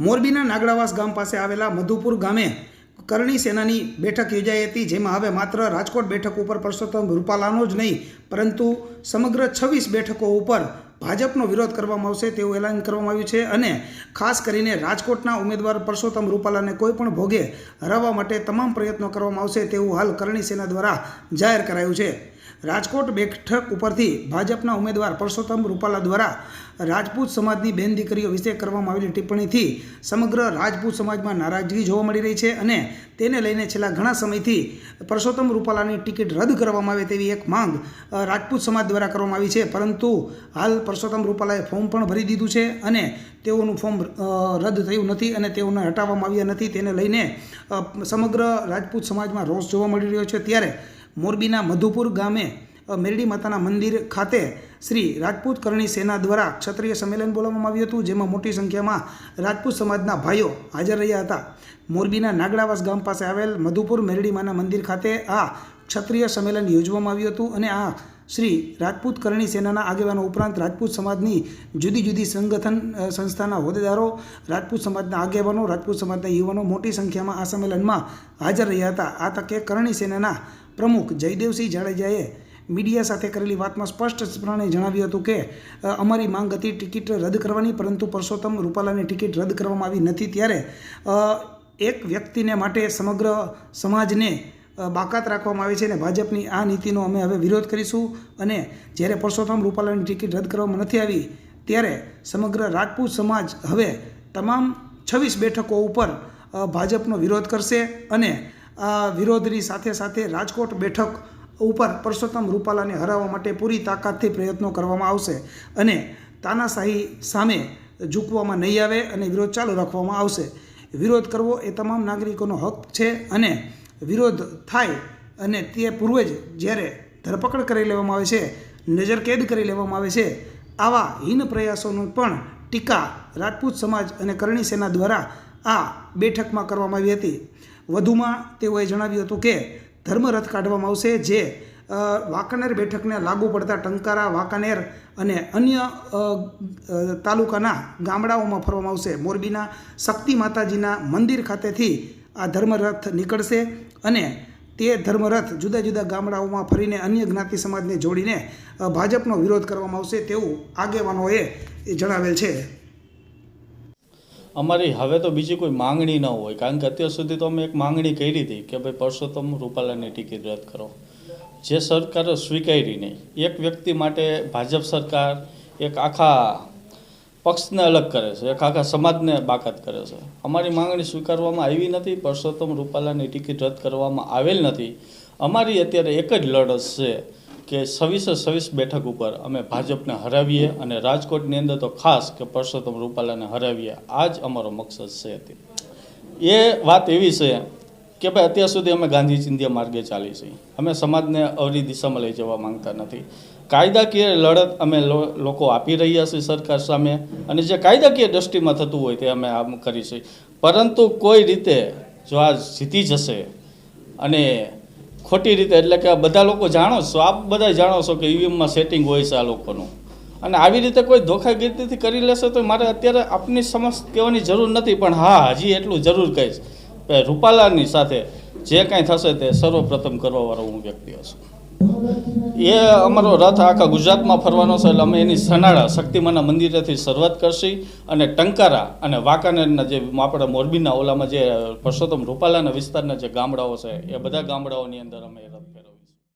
મોરબીના નાગડાવાસ ગામ પાસે આવેલા મધુપુર ગામે કરણી સેનાની બેઠક યોજાઈ હતી, જેમાં હવે માત્ર રાજકોટ બેઠક ઉપર પરસોત્તમ રૂપાલાનો જ નહીં, પરંતુ સમગ્ર છવ્વીસ બેઠકો ઉપર ભાજપનો વિરોધ કરવામાં આવશે તેવું એલાન કરવામાં આવ્યું છે અને ખાસ કરીને રાજકોટના ઉમેદવાર પરસોત્તમ રૂપાલાને કોઈ પણ ભોગે હરાવવા માટે તમામ પ્રયત્નો કરવામાં આવશે તેવું હાલ કરણી સેના દ્વારા જાહેર કરાયું છે. રાજકોટ બેઠક ઉપરથી ભાજપના ઉમેદવાર પરસોત્તમ રૂપાલા દ્વારા રાજપૂત સમાજની બેન દીકરીઓ વિશે કરવામાં આવેલી ટિપ્પણીથી સમગ્ર રાજપૂત સમાજમાં નારાજગી જોવા મળી રહી છે અને તેને લઈને છેલ્લા ઘણા સમયથી પરસોત્તમ રૂપાલાની ટિકિટ રદ કરવામાં આવે તેવી એક માંગ રાજપૂત સમાજ દ્વારા કરવામાં આવી છે. પરંતુ હાલ પરસોત્તમ રૂપાલાએ ફોર્મ પણ ભરી દીધું છે અને તેઓનું ફોર્મ રદ થયું નથી અને તેઓને હટાવવામાં આવ્યા નથી. તેને લઈને સમગ્ર રાજપૂત સમાજમાં રોષ જોવા મળી રહ્યો છે. ત્યારે મોરબીના મધુપુર ગામે મેરડી માતાના મંદિર ખાતે શ્રી રાજપૂત કરણી સેના દ્વારા ક્ષત્રિય સંમેલન બોલાવવામાં આવ્યું હતું, જેમાં મોટી સંખ્યામાં રાજપૂત સમાજના ભાઈઓ હાજર રહ્યા હતા. મોરબીના નાગડાવાસ ગામ પાસે આવેલ મધુપુર મેરડી માના મંદિર ખાતે આ ક્ષત્રિય સંમેલન યોજવામાં આવ્યું હતું અને આ શ્રી રાજપૂત કરણી સેનાના આગેવાનો ઉપરાંત રાજપૂત સમાજની જુદી જુદી સંગઠન સંસ્થાના હોદ્દેદારો, રાજપૂત સમાજના આગેવાનો, રાજપૂત સમાજના યુવાનો મોટી સંખ્યામાં આ સંમેલનમાં હાજર રહ્યા હતા. આ તકે કરણી સેનાના પ્રમુખ જયદેવસિંહ જાડેજાએ મીડિયા સાથે કરેલી વાતમાં સ્પષ્ટપણે જણાવ્યું હતું કે અમારી માંગ હતી ટિકિટ રદ કરવાની, પરંતુ પરસોત્તમ રૂપાલાની ટિકિટ રદ કરવામાં આવી નથી ત્યારે એક વ્યક્તિને માટે સમગ્ર સમાજને બાકાત રાખવામાં આવે છે અને ભાજપની આ નીતિનો અમે હવે વિરોધ કરીશું અને જ્યારે પરસોત્તમ રૂપાલાની ટિકિટ રદ કરવામાં નથી આવી, ત્યારે સમગ્ર રાજપૂત સમાજ હવે તમામ છવ્વીસ બેઠકો ઉપર ભાજપનો વિરોધ કરશે અને વિરોધની સાથે સાથે રાજકોટ બેઠક ઉપર પરસોત્તમ રૂપાલાને હરાવવા માટે પૂરી તાકાતથી પ્રયત્નો કરવામાં આવશે અને તાનાશાહી સામે ઝૂકવામાં નહીં આવે અને વિરોધ ચાલુ રાખવામાં આવશે. વિરોધ કરવો એ તમામ નાગરિકોનો હક છે અને વિરોધ થાય અને તે પૂર્વે જ જ્યારે ધરપકડ કરી લેવામાં આવે છે નજરકેદ કરી લેવામાં આવે છે, આવા હીન પ્રયાસોનું પણ ટીકા રાજપૂત સમાજ અને કરણી સેના દ્વારા આ બેઠકમાં કરવામાં આવી હતી. વધુમાં તેઓએ જણાવ્યું હતું કે ધર્મરથ કાઢવામાં આવશે, જે વાંકાનેર બેઠકને લાગુ પડતા ટંકારા, વાંકાનેર અને અન્ય તાલુકાના ગામડાઓમાં ફરવામાં આવશે. મોરબીના શક્તિ માતાજીના મંદિર ખાતેથી આ ધર્મરથ નીકળશે અને તે ધર્મરથ જુદા જુદા ગામડાઓમાં ફરીને અન્ય જ્ઞાતિ સમાજને જોડીને ભાજપનો વિરોધ કરવામાં આવશે તેવું આગેવાનોએ જણાવેલ છે. અમારી હવે તો બીજી કોઈ માંગણી ન હોય, કારણ કે અત્યાર સુધી તો અમે એક માંગણી કરી હતી કે ભાઈ પરસોત્તમ રૂપાલાની ટિકિટ રદ કરો. જે સરકારે સ્વીકારી નહીં, એક વ્યક્તિ માટે ભાજપ સરકાર એક આખા પક્ષને અલગ કરે છે, એક આખા સમાજને બાકાત કરે છે. અમારી માંગણી સ્વીકારવામાં આવી નથી પરસોત્તમ રૂપાલાની ટિકિટ રદ કરવામાં આવેલ નથી. અમારી અત્યારે એક જ લડત છે કે છવ્વીસે સવીસ બેઠક ઉપર અમે ભાજપને હરાવીએ અને રાજકોટની અંદર તો ખાસ કે પરસોત્તમ રૂપાલાને હરાવીએ. આ જ અમારો મકસદ છે એ વાત એવી છે કે ભાઈ અત્યાર સુધી અમે ગાંધી ચિંધ્યા માર્ગે ચાલી છીએ. અમે સમાજને અવરી દિશામાં લઈ જવા માંગતા નથી. કાયદાકીય લડત અમે લોકો આપી રહ્યા છીએ સરકાર સામે અને જે કાયદાકીય દ્રષ્ટિમાં થતું હોય તે અમે આમ કરીશું પરંતુ કોઈ રીતે જો આ જીતી જશે અને ખોટી રીતે, એટલે કે બધા લોકો જાણો છો. આપ બધા જાણો છો કે ઈવીએમમાં સેટિંગ હોય છે આ લોકોનું. અને આવી રીતે કોઈ ધોખાગીરીથી કરી લેશે તો મારે અત્યારે આપની સમક્ષ કહેવાની જરૂર નથી, પણ હા, હજી એટલું જરૂર કહીશ. કે રૂપાલાની સાથે જે કાંઈ થશે તે સર્વપ્રથમ કરવાવાળો હું વ્યક્તિ છું એ અમારો રથ આખા ગુજરાતમાં ફરવાનો છે એટલે અમે એની સનાળા શક્તિમાના મંદિરેથી શરૂઆત કરશી અને ટંકારા અને વાંકાનેરના જે આપણે મોરબીના ઓલામાં જે પરસોત્તમ રૂપાલાના વિસ્તારના જે ગામડાઓ છે, એ બધા ગામડાઓની અંદર અમે રથ.